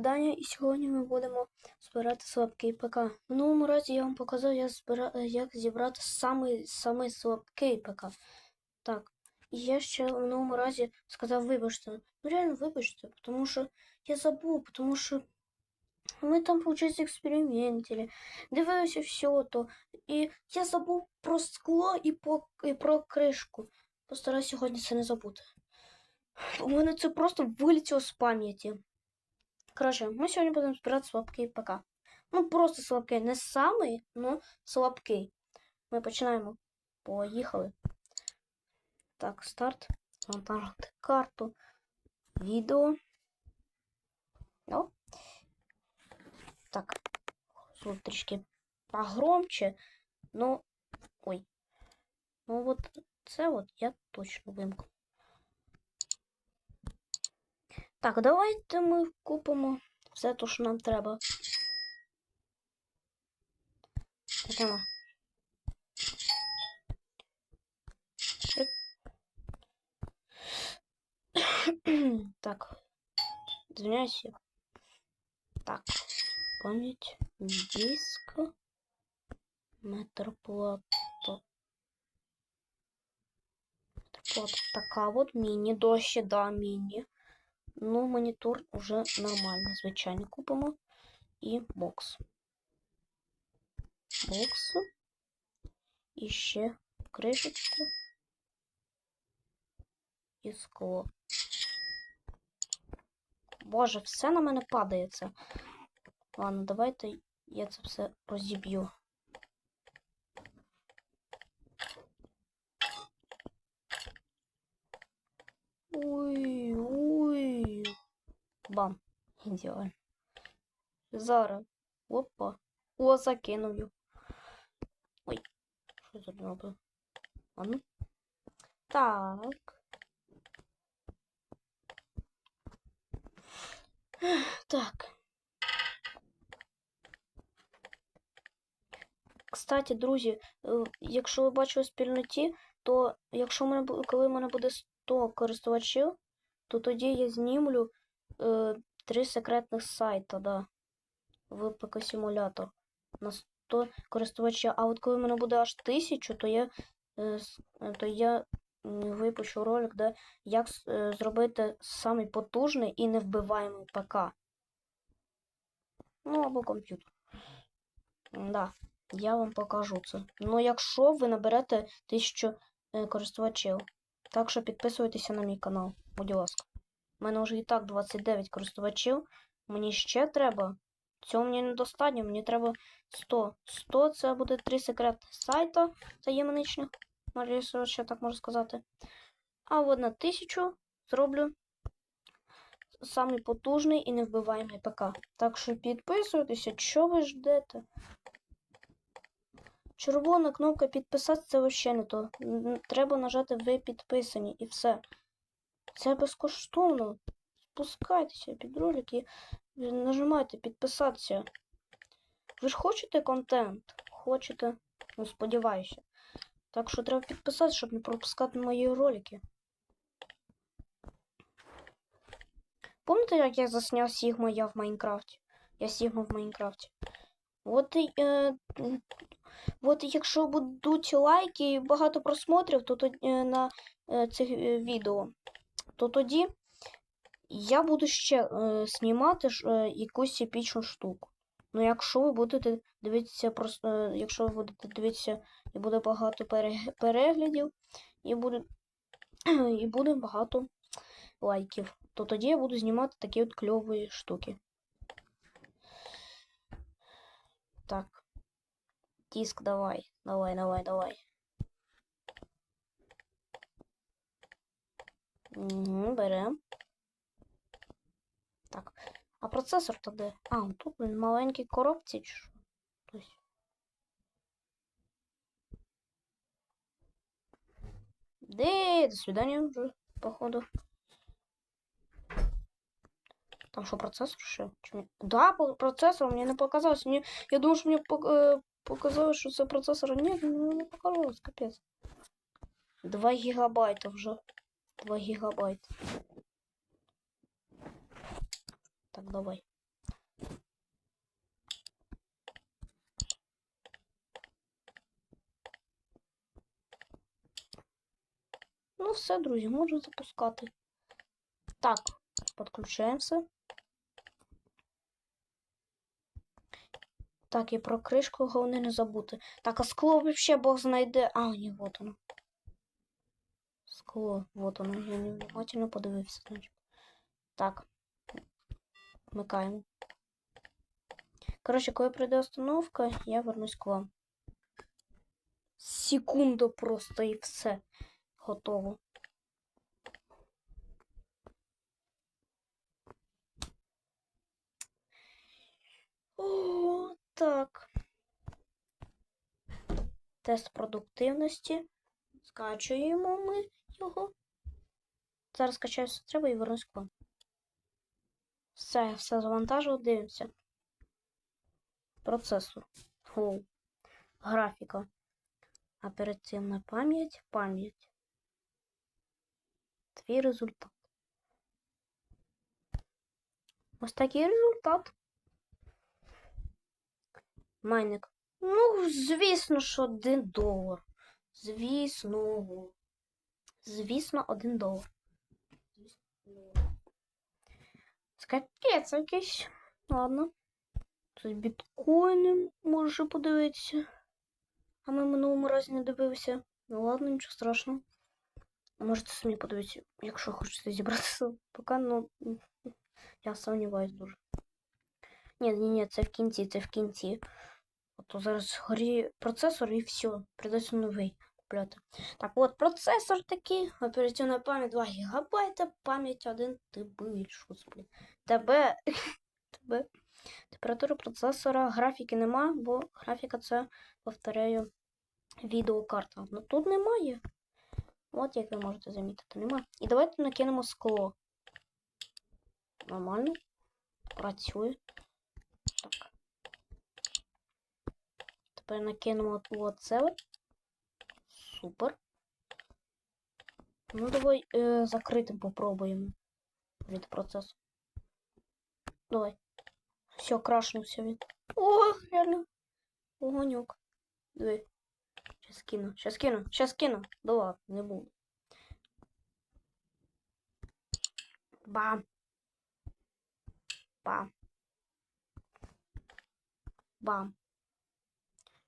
Всім привіт, друзі! З вами я Даня, і сьогодні ми будемо збирати слабкий ПК. В минулому разі я вам показав, як, збира... як зібрати самий, самий слабкий ПК. Так, і я ще в минулому разі сказав вибачте. Ну реально вибачте, тому що я забув, тому що ми там, виходить, експериментили, дивилися все то. І я забув про скло і, по... і про кришку. Постараюсь сьогодні це не забути. У мене це просто вилетіло з пам'яті. Коротше, ми сьогодні будемо збирати слабкий ПК. Ну, просто слабкий. Не самий, але слабкий. Ми починаємо. Поїхали. Так, старт. Завантажити карту. Відео. О. Так. Звук погромче. Ну. Ой. Ну от це от я точно вимкну. Так, давайте ми купимо все те, що нам треба. Йдемо. Шип. Так. Извиняюсь. Так. Пам'ять. Диск. Метроплата. Метроплата. Така от міні. Дощі, да, міні. Ну, монітор уже нормальний, звичайний купимо. І бокс. Бокс. І ще кришечку. І скло. Боже, все на мене падається. Ладно, давайте я це все розіб'ю. Ой, ой. Бам. Ідеально. Зараз. Опа. О, закинув його. Ой. Що тут робив? А ну. Так. Так. Кстати, друзі, е, якщо ви бачили спільноті, то якщо мене коли в мене буде 100 користувачів, то тоді я знімлю е, три секретних сайта, да, в ПК симулятор на 100 користувачів. А от коли в мене буде аж 1000, то я, е, е, то я випущу ролик, де як е, зробити самий потужний і невбиваємий ПК. Ну, або комп'ютер. Да, я вам покажу це. Ну, якщо ви наберете 1000 е, користувачів. Так що підписуйтеся на мій канал, будь ласка. У мене вже і так 29 користувачів. Мені ще треба. Цього мені недостатньо, мені треба 100. 100 це буде 3 секретних сайта таємничних, якщо ще так можу сказати. А от на 1000 зроблю самий потужний і невбиваємий ПК. Так що підписуйтеся, що ви ждете? Червона кнопка підписатися це вообще не то. Треба нажати ви підписані і все. Це безкоштовно. Спускайтеся під ролик і нажимайте підписатися. Ви ж хочете контент? Хочете? Ну, сподіваюся. Так що треба підписатися, щоб не пропускати мої ролики. Пам'ятаєте, як я засняв Сігма я в Майнкрафті? Я Сігма в Майнкрафті. От і, е, От якщо будуть лайки і багато просмотрів то, тод- е, на е, цих е, відео, то тоді я буду ще е, знімати е, якусь епічну штуку. Ну, якщо ви будете дивитися, прос- е, якщо ви будете дивитися і буде багато переглядів, і буде, і буде багато лайків, то тоді я буду знімати такі от кльові штуки. Так. Диск давай, давай, давай, давай. Угу, берем. Так. А процесор то де? А, тут він в маленькій коробці чи що? Тобто. До свидания вже, походу. Там що, процесор ще? Чи ні? Да, по- процесор мені не показалось. Мені... Я думаю, що мені пок- е, показалось, що це процесор. Ні, мені не показалось, капець. 2 гігабайта вже. 2 гігабайта. Так, давай. Ну, все, друзі, можу запускати. Так, підключаємо Так, і про кришку головне не забути. Так, а скло вообще Бог знайде. А, ні, вот воно. Скло, вот воно. Я не внимательно подивився. Так. Вмикаємо. Коротше, коли прийде остановка, я вернусь к вам. Секунду просто і все. Готово. О, так. Тест продуктивності. Скачуємо ми його. Зараз скачаю все треба і вернусь к вам. Все, все завантажило, дивимося. Процесор. Оу. Графіка. Оперативна пам'ять, пам'ять. Твій результат. Ось такий результат. Майник. Ну, звісно, що один долар. Звісно. Звісно, один долар. Скапець якийсь. Ладно. Тут біткоїни може подивитися. А ми в минулому разі не дивилися. Ну ладно, нічого страшного. Можете самі подивитися, якщо хочете зібратися. Поки, ну, я сумніваюсь дуже. Ні, ні, ні, це в кінці, це в кінці. Ото зараз горі процесор і все. Придеться новий купляти. Так, от процесор такий, оперативна пам'ять 2 ГБ, пам'ять 1 ТБ. Це, блін? ТБ. ТБ. Температура процесора, графіки нема, бо графіка це, повторяю, відеокарта. Ну тут немає. От як ви можете замітити, нема. І давайте накинемо скло. Нормально. Працює. Так. Тепер накинемо оце. от. Супер. Ну, давай е, закритим попробуємо. Від процесу. Давай. Все, крашнувся він. О, реально. Огоньок. Диви. Щас кину, щас кину, щас кину. Да ладно, не буду. Бам. Бам. Бам.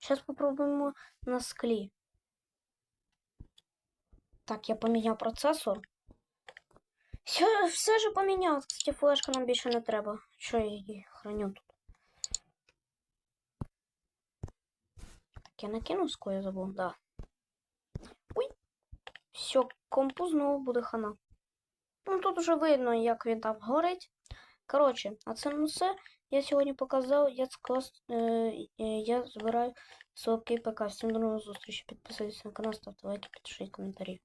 Сейчас попробуємо на склі. Так, я поміняв процесор. Все, все же поміняв. Кстати, флешка нам більше не треба. Що я її храню тут? Так, я накинув скло, я забув, да. Ой. Все, компу знову буде хана. Ну тут вже видно, як він там горить. Коротше, а це не все. Я сегодня показал, я скласти, э, е, э, я збираю слабкий ПК. Всім до нового зустрічі. Подписывайтесь на канал, ставьте лайки, пишите комментарии.